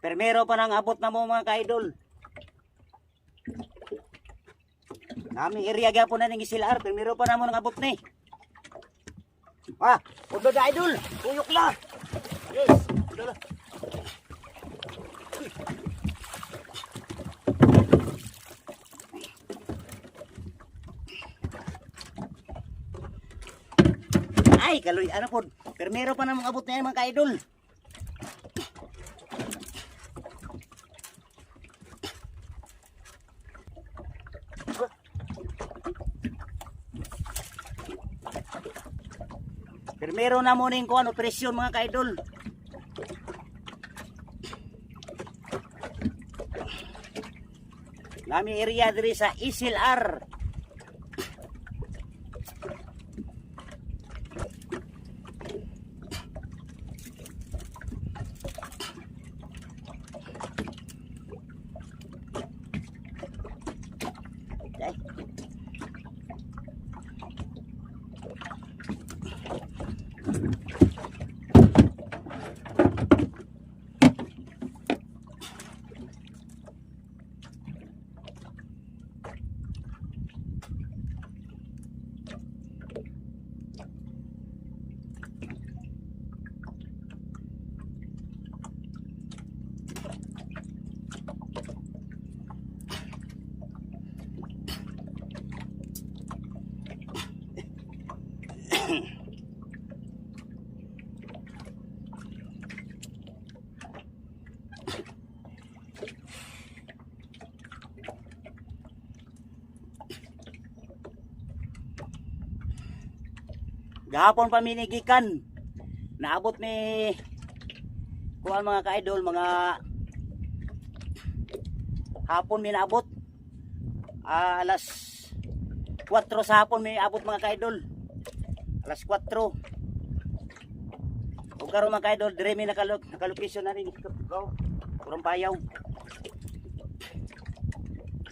Permero pa nang abot na mo mga ka-idol. Nami area gyapon na ning isilar, permero pa na mo nang abot ni. Ah, udo da idol, tuyok na. Yes, udo na. Ay, kaloy, ano po, permero pa na mong abot na yan mga ka-idol. Primero na mo ning kuan operasyon mga kaidol. Nami area diri sa Isil-R. Gahapon pa minigikan. Naabot ni kuan mga ka-idol, mga hapon mi naabot. Ah, alas 4 sa hapon may abot mga ka-idol. Alas 4. Ug karon mga ka-idol, nakalok nakalocation na rin. Kurang payaw.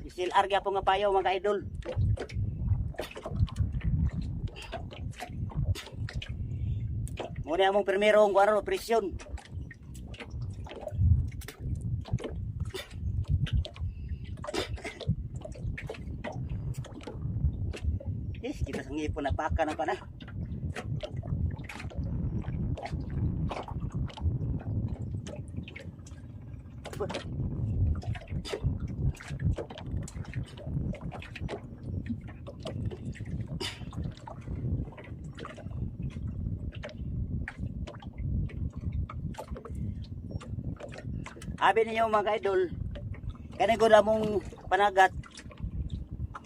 Isil arga po nga payaw mga ka-idol. Muna among primero ang kuano presyon. Eh, kita sa ngipon napaka na pa na. Abi ninyo mga idol, kani ko na mong panagat.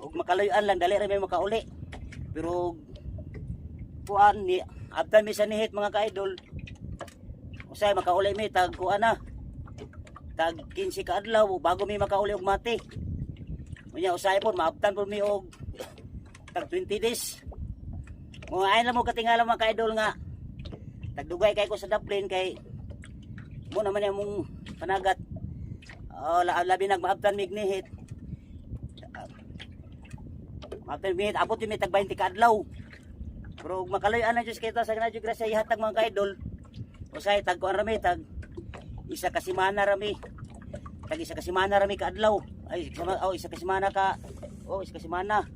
Ug makalayuan lang dali ra may makauli. Pero kuan ni after mi sa nihit mga ka-idol. Usay makauli mi tag kuan na. Tag 15 ka adlaw bago mi makauli og mati. Unya usay po maabtan po mi og tag 20 days. Mga ay lang mo katingala mga ka-idol nga. Tagdugay kay ko sa daplin kay mo naman yung mong panagat. Oh, la- labi nagmaabtan mig nihit maabtan mig abot yung may tag 20 ka adlaw. Pero makaloy-an na Diyos kita sa ganadyo grasya ihatag mga ka-idol usay tag kuan rami tag isa ka simana rami. Tag isa ka simana rami ka adlaw. Ay oh, isa ka simana ka oh isa ka simana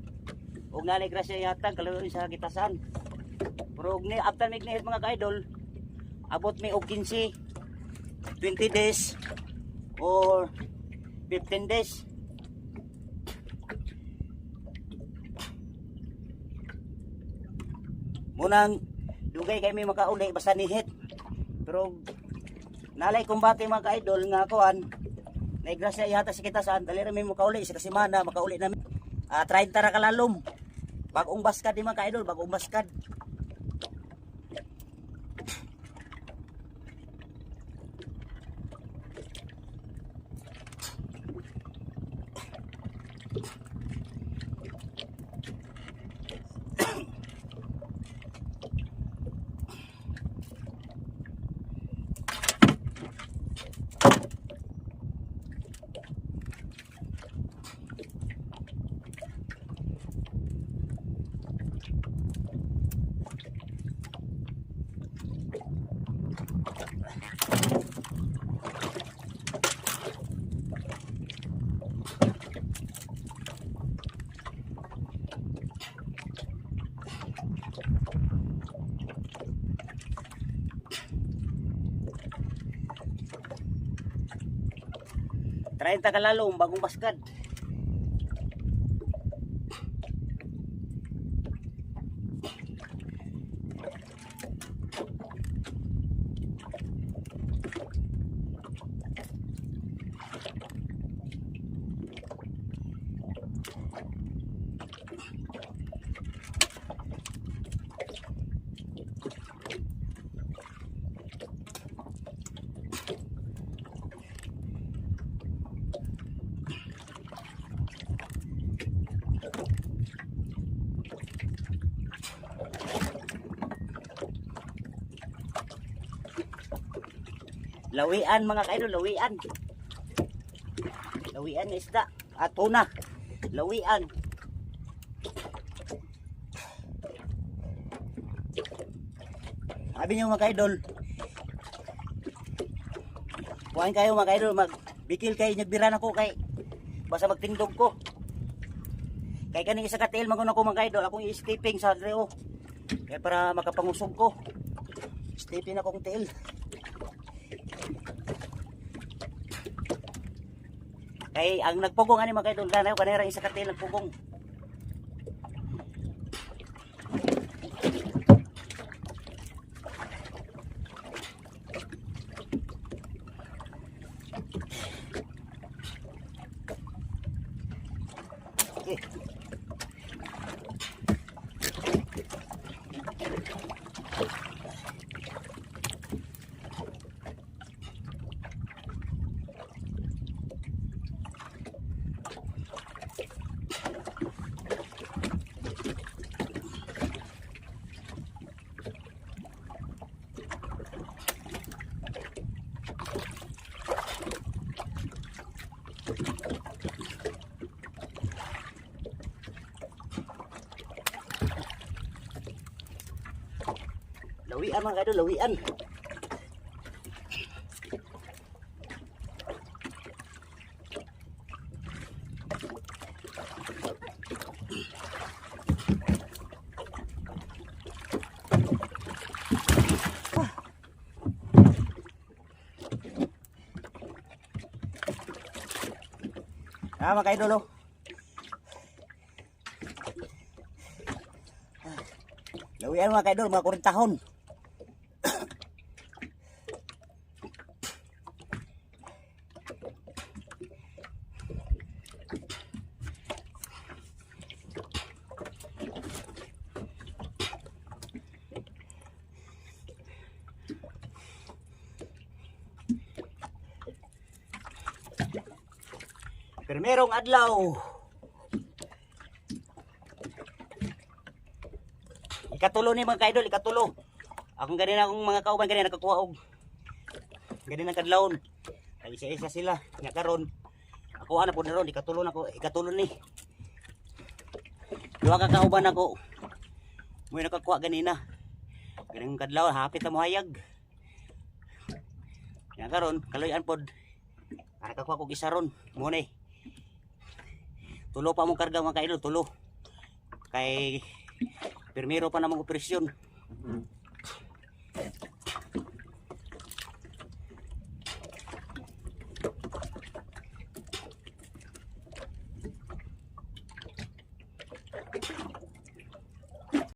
ug nalay grasya ihatag kaloy sa kitasan. Pero ni abtan mig nihit mga ka-idol abot mi og 15 20 days or 15 days. Munang dugay kay may makauli basta nihit. Pero nalay kumbate mga ka-idol nga kuan naigrasya yata sa kita saan dali may makauli sa kasimana makauli na ah 30 ra kalalom bagong baskad di mga ka-idol bagong baskad 30 kalalong bagong basgad Lawian mga kaidol, lawian. Lawian na isda. At tuna. Lawian. Sabi niyo mga kaidol. Kuhain kayo mga kaidol, magbikil kayo, nagbiran ako kay basta magtindog ko. Kay kaning isa ka tail magun ako mga kaidol, akong i-stepping sa reo. Kaya para makapangusog ko. Stepping akong tail. Kay ang nagpugong ani mga kaidol ganaw kanira isa ka tail nagpugong. Lawian mga kaidol, lawian. Ah, mga kaidol oh. Lawian mga kaidol, mga kurintahon. Primerong adlaw. Ikatulo ni mga kaidol, ikatulo. Akong ganina akong mga kauban ganina nakakuha og ganina kadlawon. Kay isa-isa sila nya karon. Ako ana pud na ron, ikatulo na ko, ikatulo ni. Duha ka kauban ako. Mo nakakuha ganina. Ganing kadlaw hapit na mohayag. Nya karon kaloyan pod. Para kakuha ko isa ron. Mo ni. Tulo pa mong karga mga kaidol, tulo. Kay Primero pa namang operasyon.